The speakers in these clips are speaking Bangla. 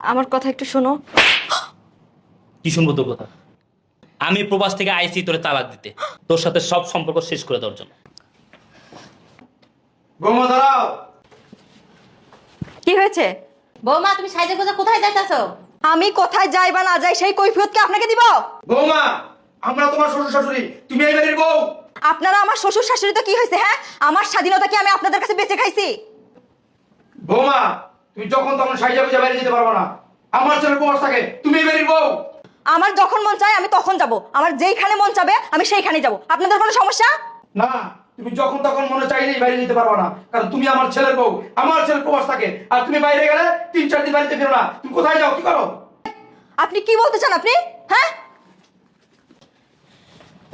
আমার কথা একটু শোনো। কি শুনব তোর কথা? আমি প্রবাস থেকে আইসি তোরে তালাক দিতে। তোর সাথে সব সম্পর্ক শেষ করে দেওয়ার জন্য। বৌমা দাঁড়াও। কি হয়েছে? বৌমা তুমি সাইজে গুজে কোথায় যাইতাছো? আমি কোথায় যাই বা না যাই সেই কৈফিয়ত কি আপনাকে দিব? বৌমা আমরা তোমার শ্বশুর শাশুড়ি তুমি এই বাড়ির বউ। আপনারা আমার শ্বশুর শাশুড়ি তো কি হয়েছে হ্যাঁ? আমার স্বাধীনতা কি আমি আপনাদের কাছে বেঁচে খাইছি? বৌমা তুমি যখন তখন সাইজা বুঝে বাইরে যেতে পারব না। আমার ছেলে প্রবাস থাকে তুমি এই বউ। আমার যখন মন চায় আমি তখন যাব। আমার যেইখানে মন চাবে আমি সেইখানে যাব। আপনাদের কোনো সমস্যা? না তুমি যখন তখন মনে চাইলেই বাইরে যেতে পারব না কারণ তুমি আমার ছেলের বউ আমার ছেলে প্রবাস থাকে। আর তুমি বাইরে গেলে তিন চার দিন বাড়িতে ফেরো না। তুমি কোথায় যাও কি করো? আপনি কি বলতে চান আপনি? হ্যাঁ?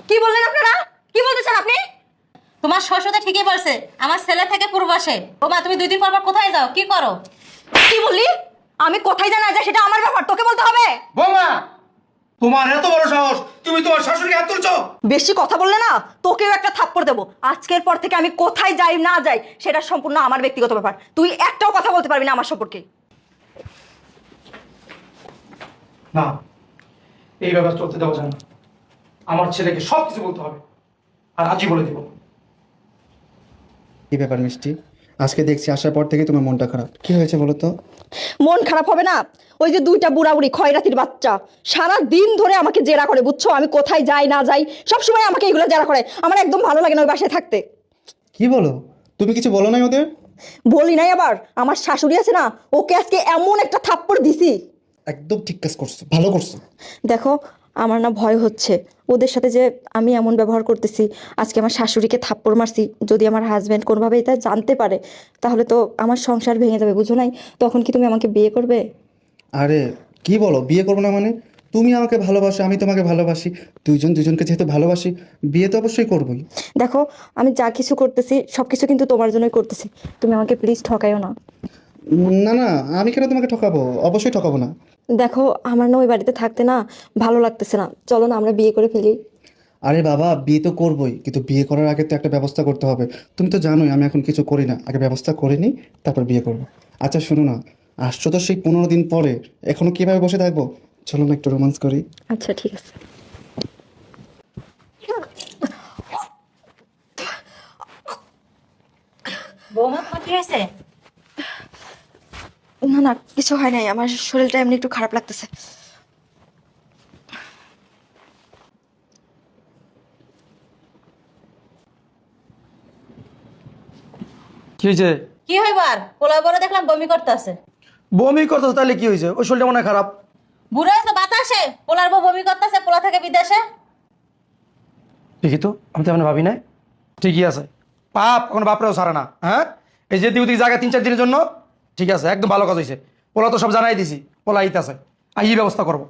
কি বললেন আপনারা? কি বলতে চান আপনি? তোমার শ্বশুর তো ঠিকই বলছে আমার ছেলে থেকে পূর্বাসে। ও মা তুমি দুই দিন পর পর কোথায় যাও? কি করো? কি বললি? আমি কোথায় জানা যায় সেটা আমার ব্যাপার? তোকে বলতে হবে। বৌমা তোমার এত বড় সাহস তুমি তোমার শাশুড়িকে হাত তুলছো? বেশি কথা বললে না তোকেও একটা থাপ্পড় দেবো। আজকের পর থেকে আমি কোথায় যাই না যাই সেটা সম্পূর্ণ আমার ব্যক্তিগত ব্যাপার। তুই একটাও কথা বলতে পারবি না আমার সম্পর্কে। না এই ব্যাপার চলতে দেওয়া যায় না। আমার ছেলেকে সব কিছু বলতে হবে আর আজই বলে দিব। কি ব্যাপার মিষ্টি? আজকে দেখছি আসার পর থেকে তোমার মনটা খারাপ। কি হয়েছে বলো তো? মন খারাপ হবে না? ওই যে দুইটা বুড়াবুড়ি খয়রাতির বাচ্চা। সারা দিন ধরে আমাকে জেরা করে বুঝছ? আমি কোথায় যাই না যাই সবসময় আমাকে এগুলো জেরা করে। আমার একদম ভালো লাগে না ওই বাসায় থাকতে। কি বলো? তুমি কিছু বলো নাই ওদের? বলি নাই আবার। আমার শাশুড়ি আছে না ওকে আজকে এমন একটা থাপ্পড় দিছি। একদম ঠিক কাজ করছ ভালো করছ। দেখো আমার না ভয় হচ্ছে। ওদের সাথে যে আমি এমন ব্যবহার করতেছি আজকে আমার শাশুড়িকে থাপ্পড় মারছি যদি আমার হাজব্যান্ড কোনোভাবে এটা জানতে পারে তাহলে তো আমার সংসার ভেঙে যাবে বুঝো নাই? তখন কি তুমি আমাকে বিয়ে করবে? আরে কি বলো? বিয়ে করব না মানে? তুমি আমাকে ভালোবাসো আমি তোমাকে ভালোবাসি দুইজন দুজনকে যেহেতু ভালোবাসি বিয়ে তো অবশ্যই করবোই। দেখো আমি যা কিছু করতেছি সব কিছু কিন্তু তোমার জন্যই করতেছি। তুমি আমাকে প্লিজ ঠকাইও না। না না আমি কেন তোমাকে ঠকাবো? অবশ্যই ঠকাবো না। দেখো আমার না ওই বাড়িতে থাকতে না ভালো লাগতেছে না। চলো না আমরা বিয়ে করে ফেলি। আরে বাবা বিয়ে তো করবোই কিন্তু বিয়ে করার আগে তো একটা ব্যবস্থা করতে হবে। তুমি তো জানোই আমি এখন কিছু করি না। আগে ব্যবস্থা করে নিই তারপর বিয়ে করব। আচ্ছা শোনো না আসছো তো সেই পনেরো দিন পরে। এখনও কীভাবে বসে থাকব? চলো না একটু রোমান্স করি। আচ্ছা ঠিক আছে। বৌমা তোমার কি হয়েছে? না না কিছু হয় নাই। আমার শরীরটা এমনি একটু খারাপ লাগতেছে। কি হয়েছে? কি হইব আর পোলা বড় দেখলাম বমি করতেছে। বমি করতো তাহলে কি হয়েছে? ওই শরীরটা মনে হয় খারাপ। বুড়ো হয়েছে বাতাসে। পোলার বউ বমি করতেছে পোলা থেকে বিদেশে। ঠিকই তো আমি তো এমন ভাবি নাই। ঠিকই আছে। পাপ এখন বাপরেও সারে না হ্যাঁ? এই যে দিকে জায়গা তিন চার দিনের জন্য। ঠিক আছে একদম ভালো কাজ হয়েছে পোলা তো সব জানাই দিছি পোলা আইতে আছে আই ব্যবস্থা করব।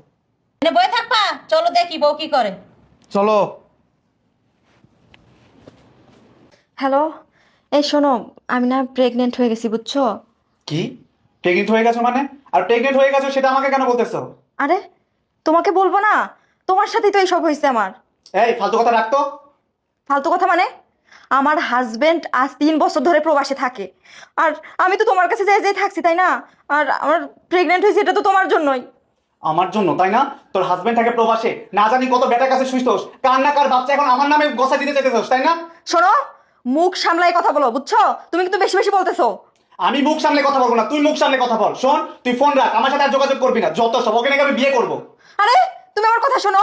থাকবা চলো দেখি বউ কি করে। চলো। হ্যালো এই শোনো আমি না প্রেগনেন্ট হয়ে গেছি বুঝছ? কি? প্রেগনেন্ট হয়ে গেছো মানে? আর প্রেগনেন্ট হয়ে গেছো সেটা আমাকে কেন বলতেছো? আরে তোমাকে বলব না তোমার সাথেই তো এইসব হয়েছে আমার। এই ফালতু কথা রাখতো। ফালতু কথা মানে? আমার হাজবেন্ড আজ তিন বছর ধরে প্রবাসে থাকে। আর আমি তো তোমার কাছে যাই যাই থাকছি তাই না? আর আমার প্রেগনেন্ট হয়েছে এটা তো তোমার জন্যই। আমার জন্য তাই না? তোর হাজবেন্ড থাকে প্রবাসে না জানি কত বেটার কাছে সুস্থস কার না কার বাচ্চা এখন আমার নামে গসা দিতে চাইতেছস তাই না? শোনো মুখ সামলাই কথা বলো বুঝছ? তুমি কিন্তু বেশি বেশি বলতেছো। আমি মুখ সামলে কথা বলব না তুই মুখ সামলে কথা বল শোন তুই ফোন রাখ আমার সাথে আর যোগাযোগ করবি না যত সব ওকে নাকি আমি বিয়ে করব? আরে তুমি আমার কথা শোনো।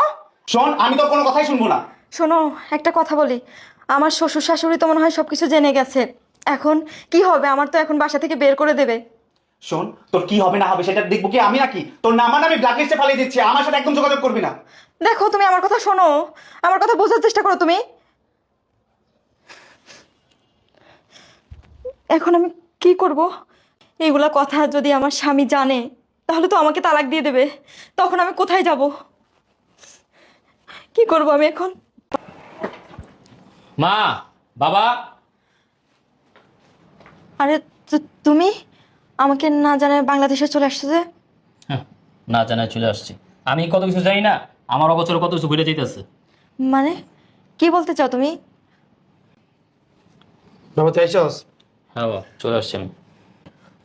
শোন আমি তোর কোনো কথাই শুনব না। শোনো একটা কথা বলি আমার শ্বশুর শাশুড়ি তো মনে হয় সব কিছু জেনে গেছে। এখন কি হবে? আমার তো এখন বাসা থেকে বের করে দেবে। শোন তোর কি হবে না হবে সেটা দেখব কি আমি নাকি? তোর নাম আমি ব্ল্যাক লিস্টে ফালিয়ে দিচ্ছি আমার সাথে একদম যোগাযোগ করবি না। দেখো তুমি আমার কথা শোনো। আমার কথা বোঝার চেষ্টা করো তুমি। এখন আমি কি করব? এইগুলা কথা যদি আমার স্বামী জানে তাহলে তো আমাকে তালাক দিয়ে দেবে। তখন আমি কোথায় যাব? কি করব আমি এখন? মা বাবা। আরে তু- তুমি? আমাকে না জানে বাংলাদেশে চলে আসছো যে? হ্যাঁ, না জানায় চলে আসছি। আমি কত কিছু জানি না আমার অবচরে কত কিছু ঘুরে যেতেছে মানে কি বলতে চাও তুমি? বাবা তুই আইসস হ্যাঁ বাবা চলে আসছি আমি।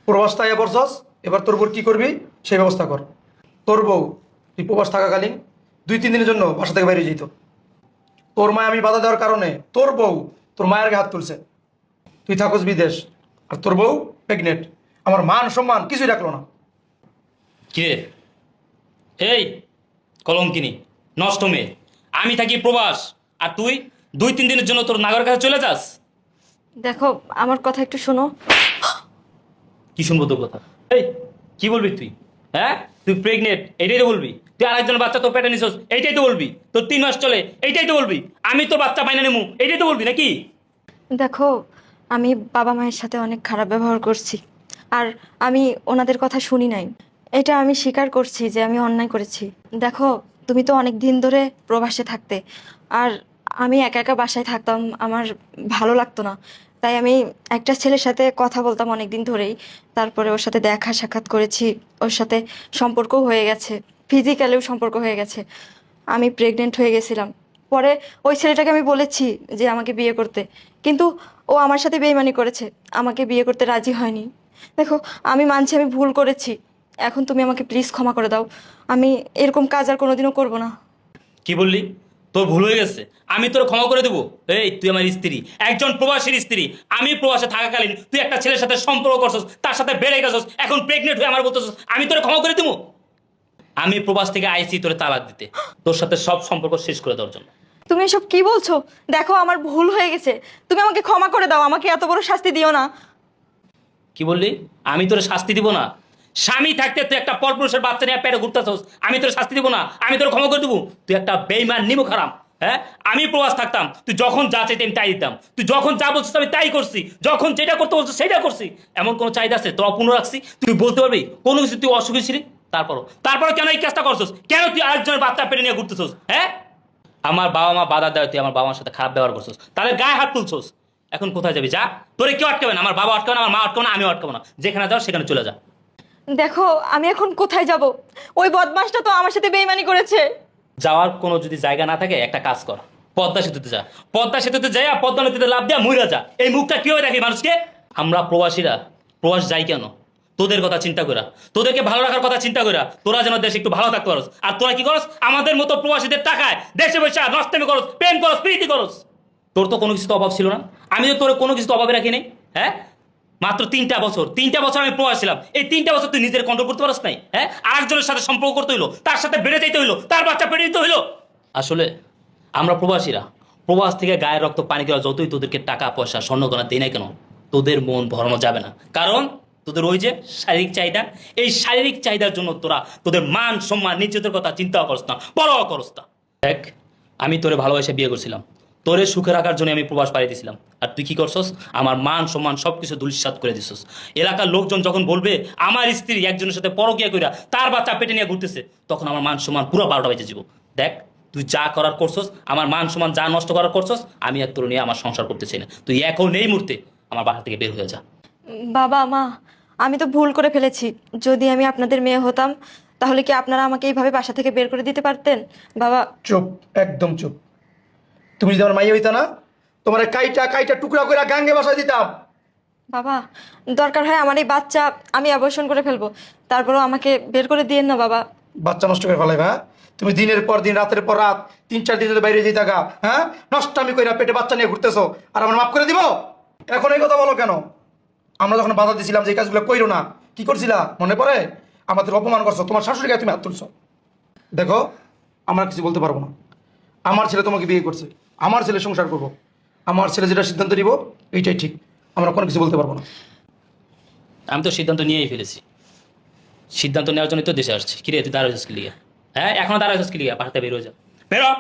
প্রবাস তাই পড়ছস এবার তোর উপর কি করবি সেই ব্যবস্থা কর। তোর বউ তুই প্রবাস থাকাকালীন দুই তিন দিনের জন্য বাসা থেকে বাইরে যেত তোর মায় আমি বাধা দেওয়ার কারণে তোর বউ তোর মায়ের হাত তুলছে। তুই থাকস বিদেশ আর তোর বউ প্রেগনেন্ট আমার মান সম্মান কিছুই রাখল না। কিরে এই কলঙ্কিনী নষ্ট মেয়ে। আমি থাকি প্রবাস আর তুই দুই তিন দিনের জন্য তোর নাগর কাছে চলে যাস? দেখো আমার কথা একটু শোনো। কি শুনব তোর কথা? এই কি বলবি তুই? হ্যাঁ? তুই প্রেগনেন্ট এটাই তো বলবি। তুই আরেকজনের বাচ্চা তোর পেটে নিছস এইটাই তো বলবি। তোর তিন মাস চলে এইটাই তো বলবি। আমি তো বাচ্চা পাই না নেমু এইটাই তো বলবি নাকি? দেখো, আমি বাবা মায়ের সাথে অনেক খারাপ ব্যবহার করছি। আর আমি ওনাদের কথা শুনি নাই। এটা আমি স্বীকার করছি যে আমি অন্যায় করেছি। দেখো, তুমি তো অনেক দিন ধরে প্রবাসে থাকতে। আর আমি একা একা বাসায় থাকতাম, আমার ভালো লাগতো না। তাই আমি একটা ছেলের সাথে কথা বলতাম অনেক দিন ধরেই। তারপরে ওর সাথে দেখা সাক্ষাৎ করেছি। ওর সাথে সম্পর্কও হয়ে গেছে। ফিজিক্যালেও সম্পর্ক হয়ে গেছে। আমি প্রেগনেন্ট হয়ে গেছিলাম। পরে ওই ছেলেটাকে আমি বলেছি যে, আমাকে বিয়ে করতে। কিন্তু ও আমার সাথে বেইমানি করেছে। আমাকে বিয়ে করতে রাজি হয়নি। দেখো, আমি মানছি আমি ভুল করেছি। এখন তুমি আমাকে প্লিজ ক্ষমা করে দাও। আমি এরকম কাজ আর কোনোদিনও করব না। কি বললি? তোর ভুল হয়ে গেছে। আমি তোর ক্ষমা করে দেবো। এই তুই আমার স্ত্রী। একজন প্রবাসীর স্ত্রী। আমি প্রবাসে থাকাকালীন তুই একটা ছেলের সাথে সম্পর্ক করছস তার সাথে বেড়ে গেছস এখন প্রেগনেন্ট হয়ে আমার বলতেছস আমি তোর ক্ষমা করে দেবো? আমি প্রবাস থেকে আইসি তোর তালাক দিতে। তোর সাথে সব সম্পর্ক শেষ করে দেওয়ার জন্য। তুমি এসব কি বলছো? দেখো আমার ভুল হয়ে গেছে। তুমি আমাকে ক্ষমা করে দাও আমাকে এত বড় শাস্তি দিও না। কি বললি? আমি তোর শাস্তি দিব না। স্বামী থাকতে তুই একটা পরপুরুষের বাচ্চা নিয়ে পেটে ঘুরতেছস, আমি তোর শাস্তি দিব না, আমি তোর ক্ষমা করে দেবো। তুই একটা বেইমান নিমো খারাপ হ্যাঁ? আমি প্রবাস থাকতাম, তুই যখন যা চাইতে আমি তাই দিতাম। তুই যখন যা বলছিস আমি তাই করছি, যখন যেটা করতে বলছিস সেটা করছি। এমন কোনো চাহিদা আছে? তোর অপূর্ণ রাখছি, তুই বলতে পারবি, কোনো কিছু তুই অসুখী ছিলি? তারপরও। তারপরও কেন এই কাজটা করছিস? কেন তুই আরেকজনের বাচ্চা পেটে নিয়ে ঘুরতেছস হ্যাঁ? আমার বাবা মা বাধা দেয়, তুই আমার বাবা মার সাথে খারাপ ব্যবহার করছিস। তাদের গায়ে হাত তুলছস। এখন কোথায় যাবি? যা। তোরে কেউ আটকাবে না, আমার বাবা আটকাবে না, আমার মা আটকাবে না, আমিও আটকাবো না। যেখানে যাও, সেখানে চলে যা। দেখো, আমি এখন কোথায় যাব? ওই বদমাসটা তো আমার সাথে বেইমানি করেছে। যাওয়ার কোনো যদি জায়গা না থাকে, একটা কাজ কর। পদ্মা সেতুতে যা। পদ্মা সেতুতে যাই আর পদ্মা নদীতে লাভ দিয়া মইরা যা। এই মুখটা কীভাবে রাখি মানুষকে? আমরা প্রবাসীরা, প্রবাস যাই কেন? তোদের কথা চিন্তা করা তোদেরকে ভালো রাখার কথা চিন্তা করা তোরা যেন দেশে একটু ভালো থাকতে পারস। আর তোরা কি করস? আমাদের মতো প্রবাসীদের টাকায় দেশে বসে নষ্টমি করস, প্রেম করস, প্রীতি করস। তোর তো কোনো কিছু তো অভাব ছিল না। আমি তো তোর কোনো কিছু তো অভাবে রাখি নাই। হ্যাঁ? মাত্র তিনটা বছর তিনটা বছর আমি প্রবাস ছিলাম। এই তিনটা বছর তুই নিজের কন্ট্রোল করতে পারস নাই হ্যাঁ? আরেকজনের সাথে সম্পর্ক করতে হইল, তার সাথে বেড়ে যাইতে হইল, তার বাচ্চা পেড়ে দিতে হইল। আসলে আমরা প্রবাসীরা, প্রবাস থেকে গায়ের রক্ত, পানি দেওয়া যতই তোদেরকে টাকা, পয়সা স্বর্ণগণা দেয় না কেন, তোদের মন ভরানো যাবে না। কারণ তোদের ওই যে শারীরিক চাহিদা, এই শারীরিক চাহিদার জন্য তোরা তোদের মান, সম্মান নিজেদের কথা চিন্তা করস না, পরোয়া করস না। দেখ, আমি তোরে ভালোবাসে বিয়ে করছিলাম। তোরে সুখে রাখার জন্য আমি প্রবাস পাড়ি দিছিলাম আর তুই কি করছস? আমার মান সম্মান সব কিছু দুলিশাত করে দিছস। এলাকার লোকজন যখন বলবে আমার স্ত্রী একজনের সাথে পরকিয়া কইরা তার বাচ্চা পেটে নিয়ে ঘুরতেছে তখন আমার মান সম্মান পুরো বারোটা বেজে যাব। দেখ তুই যা করার করছস আমার মান সম্মান যা নষ্ট করার করছস আমি আর তোর নিয়ে আমার সংসার করতে চাই না। তুই এখন এই মুহূর্তে আমার বাসা থেকে বের হয়ে যা। বাবা মা আমি তো ভুল করে ফেলেছি। যদি আমি আপনাদের মেয়ে হতাম তাহলে কি আপনারা আমাকে এইভাবে বাসা থেকে বের করে দিতে পারতেন? বাবা চুপ একদম চুপ। তুমি যদি আমার মাইয়া হইতা না তোমার কাইটা কাইটা টুকরা করে গাঙ্গে বাসায় দিতাম। বাবা দরকার হয় আমার এই বাচ্চা আমি অবসন করে ফেলব। তারপরেও আমাকে বের করে দিয়েন না বাবা। বাচ্চা নষ্ট করে ফেলাইবা হ্যাঁ? তুমি দিনের পর দিন রাতের পর রাত তিন চার দিন বাইরে যেতে থাকা হ্যাঁ? নষ্ট আমি কইরা পেটে বাচ্চা নিয়ে ঘুরতেছো আর আমার মাফ করে দিব? এখন এই কথা বলো কেন? আমরা যখন বাধা দিছিলাম যে এই কাজগুলো কইরো না কি করছিলা? মনে পড়ে? আমাদের অপমান করছ তোমার শাশুড়ি গায়ে তুমি হাত তুলছো। দেখো আমার কিছু বলতে পারব না। আমার ছেলে তোমাকে বিয়ে করছে। আমার ছেলে সংসার করব। আমার ছেলে যেটা সিদ্ধান্ত নিব এইটাই ঠিক। আমরা কোনো কিছু বলতে পারব না। আমি তো সিদ্ধান্ত নিয়েই ফেলেছি। সিদ্ধান্ত নেওয়ার জন্য তো দেশে আসছি। কিরে তুই দাঁড়াইছিস কি লিগে? হ্যাঁ এখনও দাঁড়াইছিস কি লিগে? বাসাতে বের হয়ে যা। বেরো।